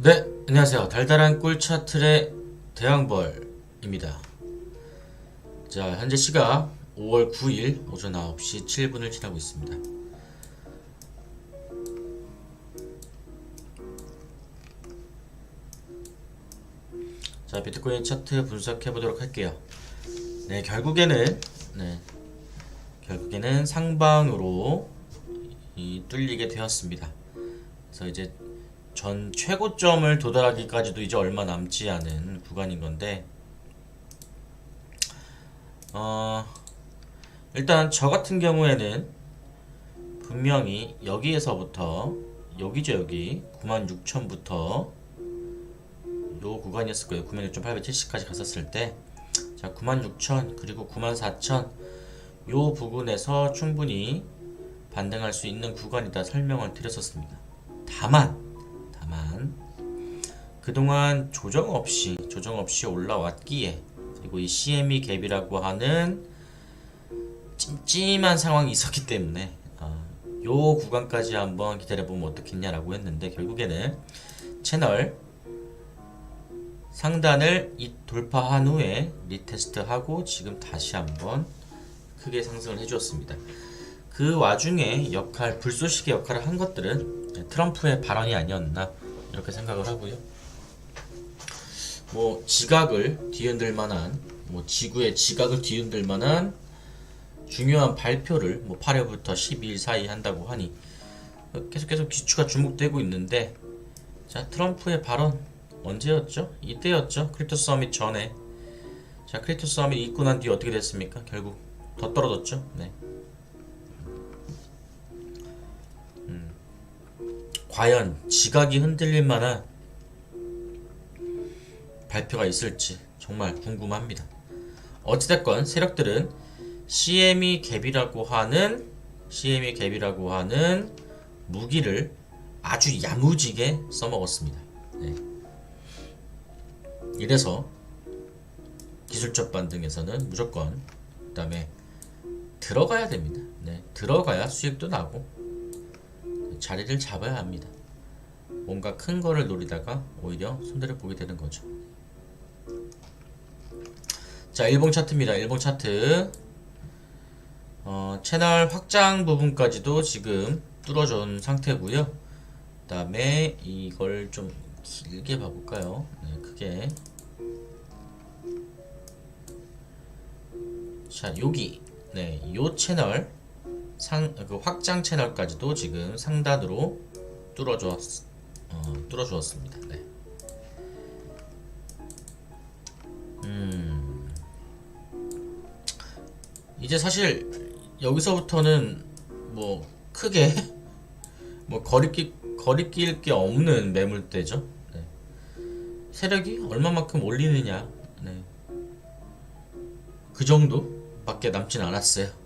네, 안녕하세요. 달달한 꿀 차트의 대왕벌입니다. 자, 현재 시각 5월 9일 오전 9시 7분을 지나고 있습니다. 자, 비트코인 차트 분석해 보도록 할게요. 네, 결국에는 네, 결국에는 상방으로 이 뚫리게 되었습니다. 그래서 이제 전 최고점을 도달하기까지도 이제 얼마 남지 않은 구간인 건데 어 일단 저 같은 경우에는 분명히 여기에서부터 여기죠 여기 96,000부터 요 구간이었을 거예요. 96,870까지 갔었을 때자 96,000 그리고 94,000 요 부분에서 충분히 반등할 수 있는 구간이다 설명을 드렸었습니다. 다만 다만 그동안 조정 없이 조정 없이 올라왔기에 그리고 이 CME 갭이라고 하는 찜찜한 상황이 있었기 때문에 어, 요 구간까지 한번 기다려보면 어떻겠냐라고 했는데 결국에는 채널 상단을 이 돌파한 후에 리테스트하고 지금 다시 한번 크게 상승을 해주었습니다. 그 와중에 역할 불쏘시개 역할을 한 것들은 트럼프의 발언이 아니었나 이렇게 생각을 하고요. 뭐 지각을 뒤흔들 만한 뭐 지구의 지각을 뒤흔들 만한 중요한 발표를 뭐 8회부터 12일 사이 한다고 하니 계속 계속 기추가 주목되고 있는데 자 트럼프의 발언 언제였죠? 이때였죠? 크립토 서밋 전에 자 크립토 서밋 있고 난 뒤에 어떻게 됐습니까? 결국 더 떨어졌죠? 네. 과연 지각이 흔들릴 만한 발표가 있을지 정말 궁금합니다. 어찌됐건 세력들은 CME 갭이라고 하는 CME 갭이라고 하는 무기를 아주 야무지게 써먹었습니다. 네. 이래서 기술적 반등에서는 무조건 그다음에 들어가야 됩니다. 네. 들어가야 수익도 나고 자리를 잡아야 합니다. 뭔가 큰 거를 노리다가 오히려 손해를 보게 되는 거죠. 자, 일봉 차트입니다. 일봉 차트. 어, 채널 확장 부분까지도 지금 뚫어준 상태고요. 그 다음에 이걸 좀 길게 봐볼까요? 네, 크게. 자, 여기. 네, 요 채널. 상, 그 확장 채널까지도 지금 상단으로 뚫어주었, 어, 뚫어주었습니다. 네. 음, 이제 사실 여기서부터는 뭐 크게 뭐 거리낄 거리낄 게 없는 매물대죠. 네. 세력이 얼마만큼 올리느냐, 네. 그 정도밖에 남진 않았어요.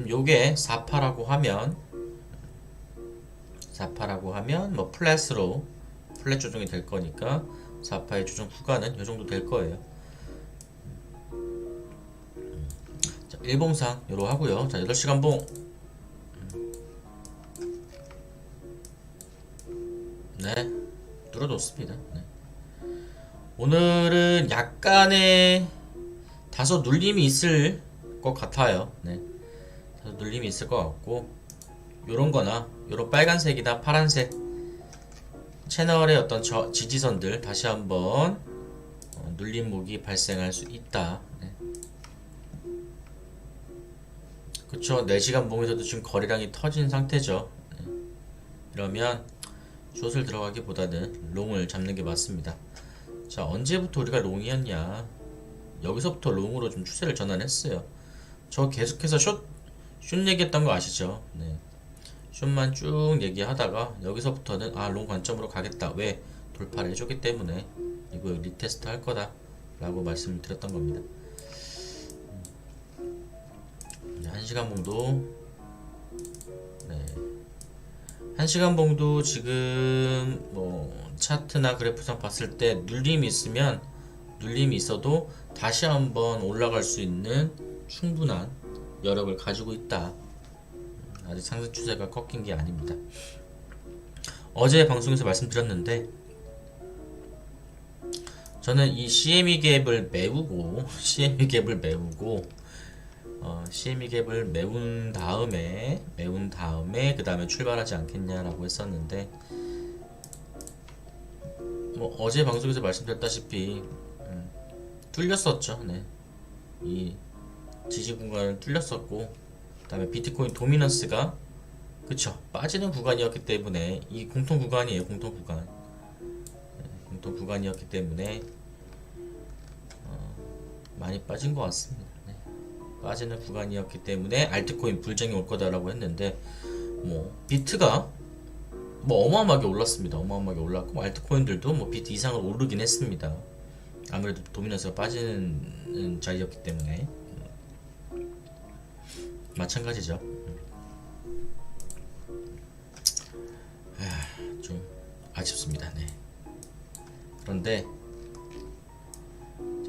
지금 요게 4파라고 하면 4파라고 하면 뭐 플랫으로 플랫 조정이 될 거니까 4파의 조정 구간은 요 정도 될 거예요. 자, 일봉상 요로 하고요. 자, 8시간 봉 네, 뚫어놓습니다. 네. 오늘은 약간의 다소 눌림이 있을 것 같아요. 네. 눌림이 있을 것 같고, 요런 거나, 요런 빨간색이나 파란색 채널의 어떤 저, 지지선들 다시 한번 어, 눌림목이 발생할 수 있다. 네. 그쵸. 4시간 봉에서도 지금 거래량이 터진 상태죠. 네. 이러면 숏을 들어가기보다는 롱을 잡는 게 맞습니다. 자, 언제부터 우리가 롱이었냐? 여기서부터 롱으로 좀 추세를 전환했어요. 저 계속해서 숏, 숏 얘기했던 거 아시죠? 네. 숏만 쭉 얘기하다가 여기서부터는 아, 롱 관점으로 가겠다. 왜? 돌파를 해줬기 때문에 이거 리테스트 할 거다. 라고 말씀을 드렸던 겁니다. 1시간 봉도 네. 1시간 봉도 지금 뭐 차트나 그래프상 봤을 때 눌림이 있으면 눌림이 있어도 다시 한번 올라갈 수 있는 충분한 여력을 가지고 있다. 아직 상승 추세가 꺾인 게 아닙니다. 어제 방송에서 말씀드렸는데 저는 이 CME 갭을 메우고 CME 갭을 메우고 어, CME 갭을 메운 다음에 메운 다음에 그 다음에 출발하지 않겠냐라고 했었는데 뭐 어제 방송에서 말씀드렸다시피 음, 뚫렸었죠. 네. 이 지지 공간을 뚫렸었고 그다음에 비트코인 도미넌스가 그쵸 빠지는 구간이었기 때문에 이 공통 구간이에요 공통 구간. 네, 공통 구간이었기 때문에 어, 많이 빠진 것 같습니다. 네. 빠지는 구간이었기 때문에 알트코인 불쟁이 올 거다라고 했는데 뭐 비트가 뭐 어마어마하게 올랐습니다. 어마어마하게 올랐고 알트코인들도 뭐 비트 이상을 오르긴 했습니다. 아무래도 도미넌스가 빠지는 자리였기 때문에 마찬가지죠. 아, 좀 아쉽습니다. 네. 그런데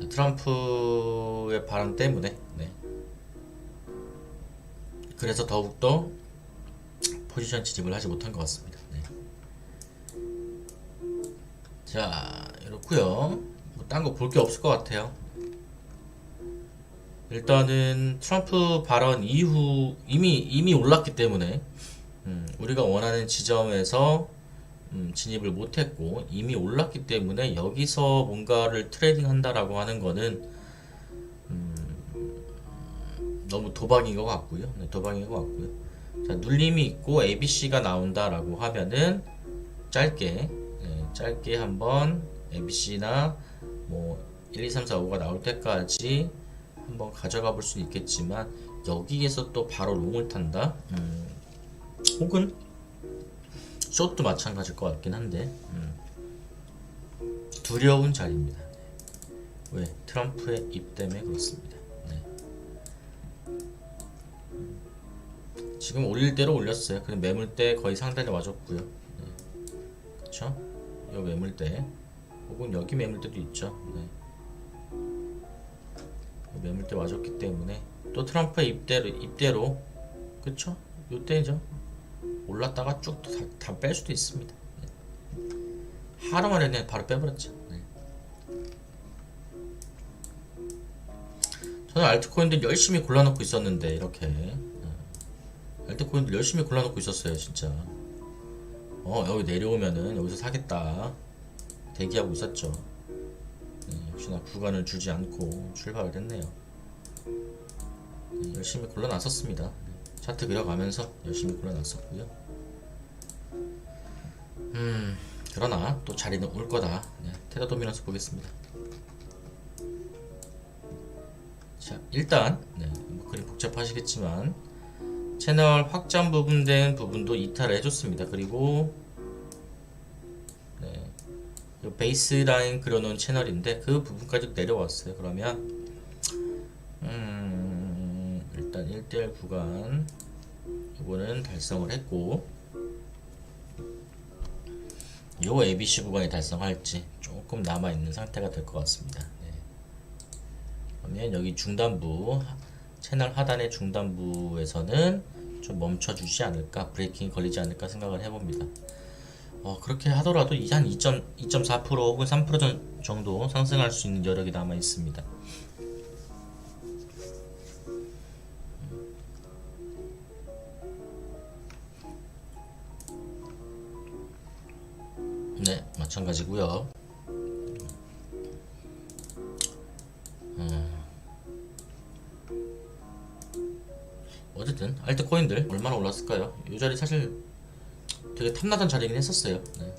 자, 트럼프의 발언 때문에 네. 그래서 더욱더 포지션 지집을 하지 못한 것 같습니다. 네. 자, 이렇고요. 뭐 딴 거 볼 게 없을 것 같아요. 일단은 트럼프 발언 이후 이미 이미 올랐기 때문에 음, 우리가 원하는 지점에서 음, 진입을 못했고 이미 올랐기 때문에 여기서 뭔가를 트레이딩 한다라고 하는 거는 음, 너무 도박인 것 같고요. 네, 도박인 것 같고요. 자, 눌림이 있고 ABC가 나온다라고 하면은 짧게 네, 짧게 한번 ABC나 뭐 1, 2, 3, 4, 5가 나올 때까지 한번 가져가 볼 수는 있겠지만 여기에서 또 바로 롱을 탄다? 음, 혹은 숏도 마찬가지일 것 같긴 한데 음, 두려운 자리입니다. 네. 왜? 트럼프의 입 때문에 그렇습니다. 네. 음, 지금 올릴 대로 올렸어요. 근데 매물대 거의 상단에 와줬고요. 네. 그쵸? 이 매물대 혹은 여기 매물대도 있죠. 네. 매물대 와줬기 때문에 또 트럼프의 입대로 입대로 그쵸? 요때죠 올랐다가 쭉다뺄 수도 있습니다 네. 하루 만에 그냥 바로 빼버렸죠 네. 저는 알트코인들 열심히 골라놓고 있었는데 이렇게 네. 알트코인들 열심히 골라놓고 있었어요 진짜 어 여기 내려오면은 여기서 사겠다 대기하고 있었죠 네, 역시나 구간을 주지 않고 출발을 했네요. 네, 열심히 골라놨었습니다. 네, 차트 그려가면서 열심히 골라놨었고요. 음, 그러나 또 자리는 올 거다. 네, 테라 도미넌스 보겠습니다. 자, 일단 네, 뭐 그림 복잡하시겠지만 채널 확장 부분 된 부분도 이탈을 해줬습니다. 그리고 베이스라인 그려놓은 채널인데 그 부분까지 내려왔어요. 그러면 음, 일단 1대1 구간 이거는 달성을 했고 요 ABC 구간이 달성할지 조금 남아있는 상태가 될 것 같습니다. 네. 그러면 여기 중단부 채널 하단의 중단부에서는 좀 멈춰주지 않을까 브레이킹 걸리지 않을까 생각을 해봅니다. 어, 그렇게 하더라도 이한2.4% 혹은 3% 정도 상승할 수 있는 여력이 남아 있습니다. 네, 마찬가지고요. 음. 어쨌든 알트코인들 얼마나 올랐을까요? 이 자리 사실 되게 탐나던 자리긴 했었어요. 네.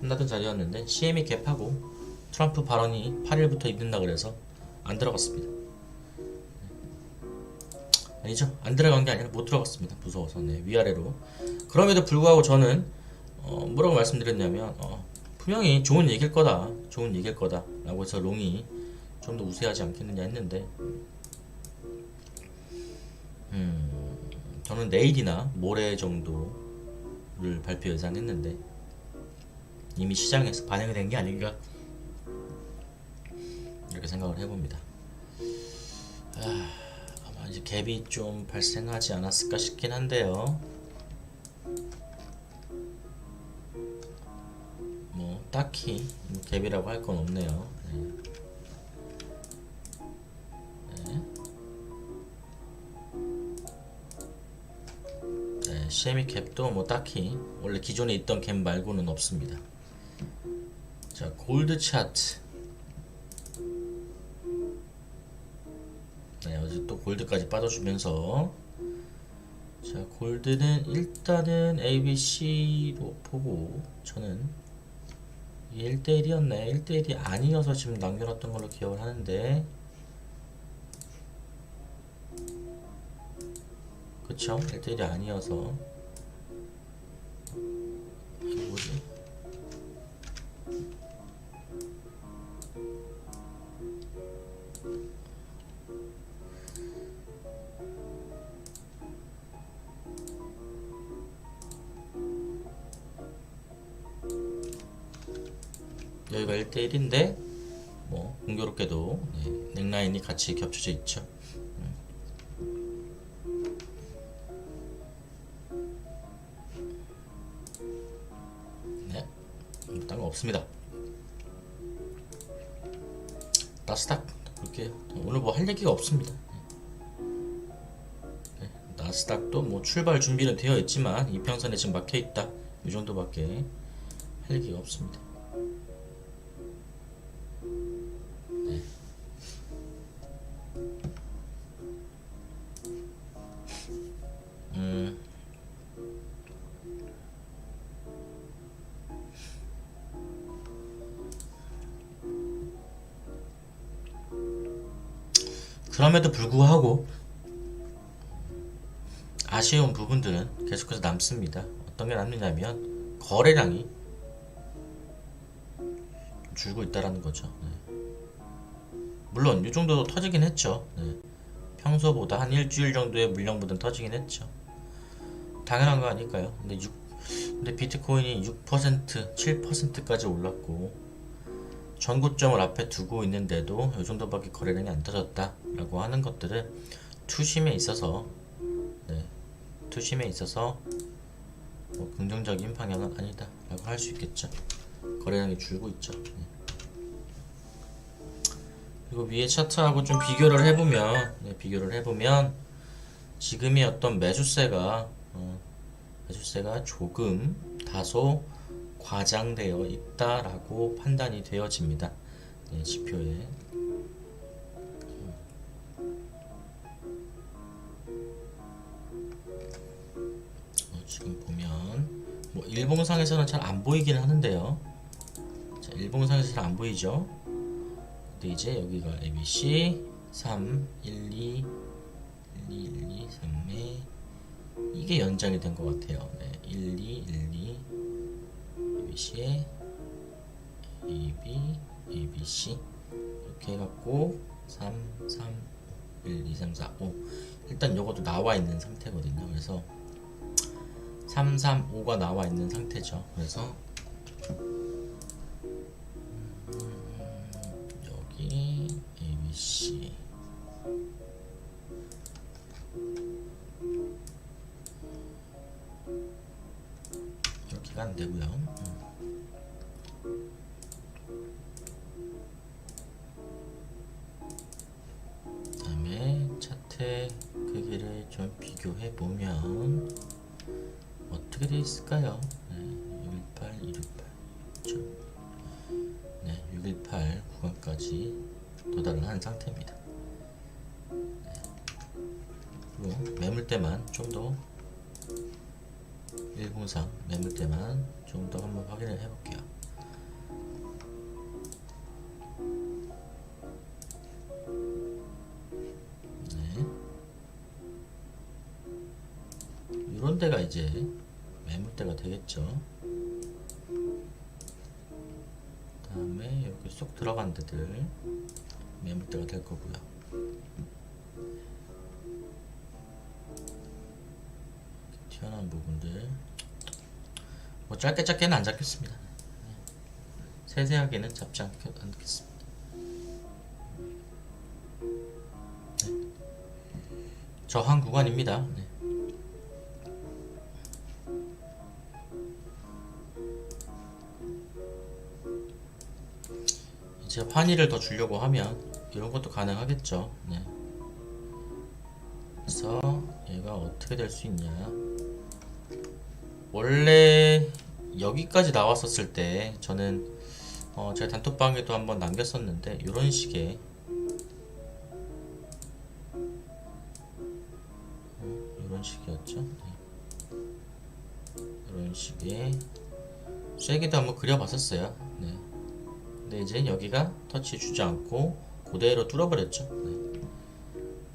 탐나던 자리였는데 CM이 갭하고 트럼프 발언이 8일부터 입는다 그래서 안 들어갔습니다. 네. 아니죠? 안 들어간 게 아니라 못 들어갔습니다. 무서워서 네, 위아래로. 그럼에도 불구하고 저는 어, 뭐라고 말씀드렸냐면 어, 분명히 좋은 얘기일 거다, 좋은 얘기일 거다 라고 해서 롱이 좀 더 우세하지 않겠느냐 했는데 저는 내일이나 모레 정도 를 발표 예상했는데 이미 시장에서 반영이 된 게 아닌가 이렇게 생각을 해봅니다. 아, 아마 이제 갭이 좀 발생하지 않았을까 싶긴 한데요. 뭐 딱히 뭐 갭이라고 할 건 없네요. 네. 네, CME 캡도 뭐 딱히 원래 기존에 있던 캡 말고는 없습니다. 자, 골드 차트. 네, 어제 또 골드까지 빠져주면서 자, 골드는 일단은 ABC로 보고 저는 이게 1대1이었네. 1대1이 아니어서 지금 남겨놨던 걸로 기억을 하는데 그쵸? 1대1이 아니어서 이게 뭐지? 여기가 1대1인데 뭐 공교롭게도 네, 넥라인이 같이 겹쳐져 있죠. 없습니다. 나스닥 볼게요. 오늘 뭐 할 얘기가 없습니다. 네, 나스닥도 뭐 출발 준비는 되어 있지만 이평선에 지금 막혀 있다. 이 정도밖에 할 얘기가 없습니다. 그럼에도 불구하고 아쉬운 부분들은 계속해서 남습니다. 어떤 게 남느냐면 거래량이 줄고 있다라는 거죠. 네. 물론 이 정도 터지긴 했죠. 네. 평소보다 한 일주일 정도의 물량보다는 터지긴 했죠. 당연한 거 아닐까요? 근데 6, 근데 비트코인이 6%, 7%까지 올랐고 전고점을 앞에 두고 있는데도 이 정도밖에 거래량이 안 터졌다라고 하는 것들은 투심에 있어서 네, 투심에 있어서 뭐 긍정적인 방향은 아니다라고 할 수 있겠죠. 거래량이 줄고 있죠. 네. 그리고 위에 차트하고 좀 비교를 해보면 네, 비교를 해보면 지금의 어떤 매수세가 어, 매수세가 조금 다소 과장되어 있다라고 판단이 되어집니다. 네, 지표에 어, 지금 보면 뭐 일봉상에서는 잘 안 보이긴 하는데요. 자, 일봉상에서 잘 안 보이죠. 근데 이제 여기가 ABC 3, 1, 2, 1, 2, 1, 2, 3에 이게 연장이 된 것 같아요. 네, 1, 2, 1, 2 ABC에 AB, ABC 이렇게 해갖고 3, 3, 1, 2, 3, 4, 5 일단 요것도 나와 있는 상태거든요. 그래서 3, 3, 5가 나와 있는 상태죠. 그래서 보면 어떻게 돼 있을까요? 네, 618, 268. 그렇죠? 네, 618 구간까지 도달을 한 상태입니다. 네. 그리고 매물대만 좀더 일봉상 매물대만 좀 더 한번 확인을 해볼게요. 들어간 데들 매물대가 될 거고요. 튀어나온 부분들 뭐 짧게 짧게는 안 잡겠습니다. 네. 세세하게는 잡지 않, 않겠습니다. 네. 저항 구간입니다. 네. 이제 환희를 더 주려고 하면 이런 것도 가능하겠죠. 네. 그래서 얘가 어떻게 될 수 있냐? 원래 여기까지 나왔었을 때 저는 어 제가 단톡방에도 한번 남겼었는데 이런 식의 어, 이런 식이었죠. 네. 이런 식의 쐐기도 한번 그려봤었어요. 네. 근데 이제 여기가 터치 주지 않고 그대로 뚫어버렸죠. 네.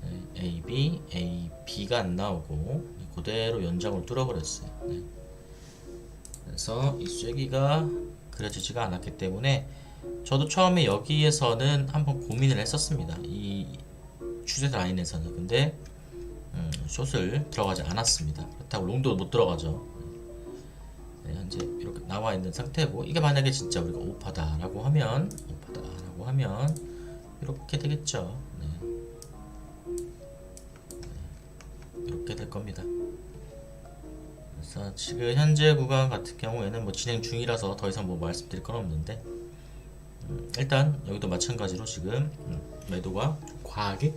네, A, B, A, B가 안 나오고 그대로 연장을 뚫어버렸어요. 네. 그래서 이 쐐기가 그려지지가 않았기 때문에 저도 처음에 여기에서는 한번 고민을 했었습니다. 이 추세 라인에서는 근데 음, 숏을 들어가지 않았습니다. 그렇다고 롱도 못 들어가죠. 네, 현재 이렇게 나와 있는 상태고 이게 만약에 진짜 우리가 오파다라고 하면 오파다라고 하면 이렇게 되겠죠. 네. 네, 이렇게 될 겁니다. 그래서 지금 현재 구간 같은 경우에는 뭐 진행 중이라서 더 이상 뭐 말씀드릴 건 없는데 음, 일단 여기도 마찬가지로 지금 음, 매도가 좀 과하게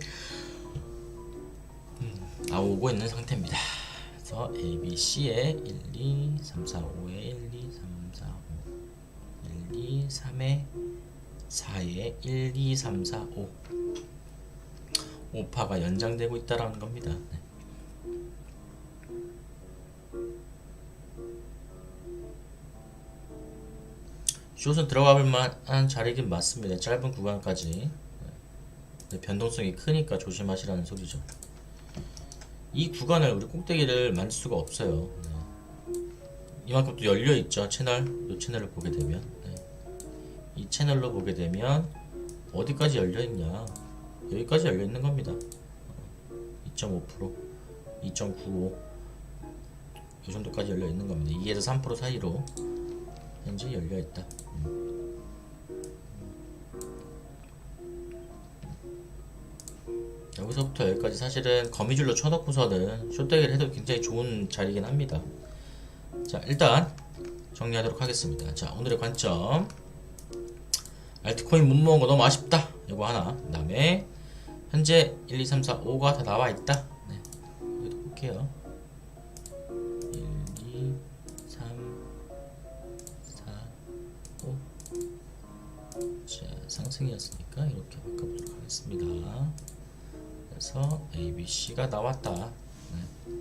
음, 나오고 있는 상태입니다. 그래서 A, B, C에 1, 2, 3, 4, 5에 1, 2, 3, 4, 5 1, 2, 3에 4에 1, 2, 3, 4, 5 5파가 연장되고 있다라는 겁니다. 네. 숏은 들어가 볼 만한 자리긴 맞습니다. 짧은 구간까지. 네, 변동성이 크니까 조심하시라는 소리죠. 이 구간을 우리 꼭대기를 만질 수가 없어요. 네. 이만큼 또 열려 있죠. 채널. 이 채널을 보게 되면. 네. 이 채널로 보게 되면 어디까지 열려 있냐? 여기까지 열려 있는 겁니다. 2.5%, 2.95. 이 정도까지 열려 있는 겁니다. 2에서 3% 사이로 현재 열려 있다. 여기서부터 여기까지 사실은 거미줄로 쳐놓고서는 쇼대기를 해도 굉장히 좋은 자리긴 합니다. 자, 일단 정리하도록 하겠습니다. 자, 오늘의 관점. 알트코인 못 모은 거 너무 아쉽다. 이거 하나. 그 다음에 현재 1, 2, 3, 4, 5가 다 나와 있다. 네. 여기도 볼게요. 1, 2, 3, 4, 5. 자, 상승이었으니까 이렇게 바꿔보도록 하겠습니다. 그래서 A, B, C가 나왔다. 네.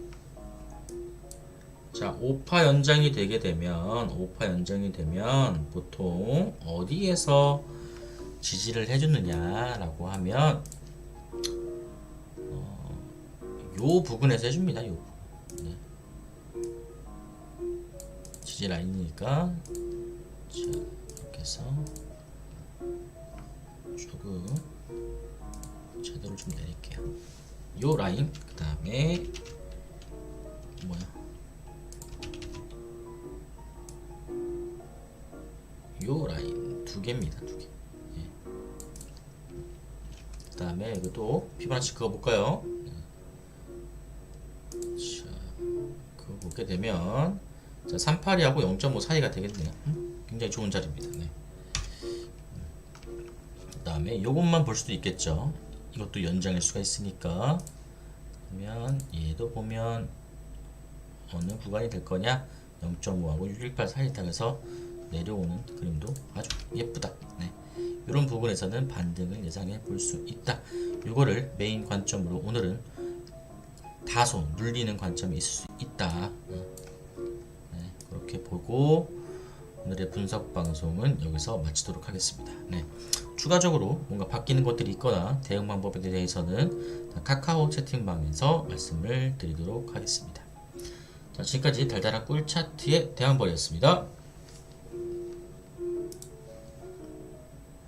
자, 5파 연장이 되게 되면 5파 연장이 되면 보통 어디에서 지지를 해주느냐라고 하면 어, 요 부분에서 해줍니다. 요 부분. 네. 지지 라인이니까 자, 이렇게 해서 조금 제도를 좀 내릴게요. 요 라인 그 다음에 뭐야? 요 라인 두 개입니다. 두 개. 예. 그 다음에 이것도 피부나치 그거 볼까요? 예. 자, 그거 보게 되면 자, 38이하고 0.5 사이가 되겠네요. 음? 굉장히 좋은 자리입니다. 네. 그 다음에 요것만 볼 수도 있겠죠. 이것도 연장일 수가 있으니까 그러면 얘도 보면 어느 구간이 될 거냐 0.5하고 618 사이 타에서 내려오는 그림도 아주 예쁘다 네. 이런 부분에서는 반등을 예상해 볼 수 있다 이거를 메인 관점으로 오늘은 다소 눌리는 관점이 있을 수 있다 네. 네, 그렇게 보고 오늘의 분석 방송은 여기서 마치도록 하겠습니다. 네. 추가적으로 뭔가 바뀌는 것들이 있거나 대응 방법에 대해서는 카카오 채팅방에서 말씀을 드리도록 하겠습니다. 자, 지금까지 달달한 꿀 차트의 대항벌이었습니다.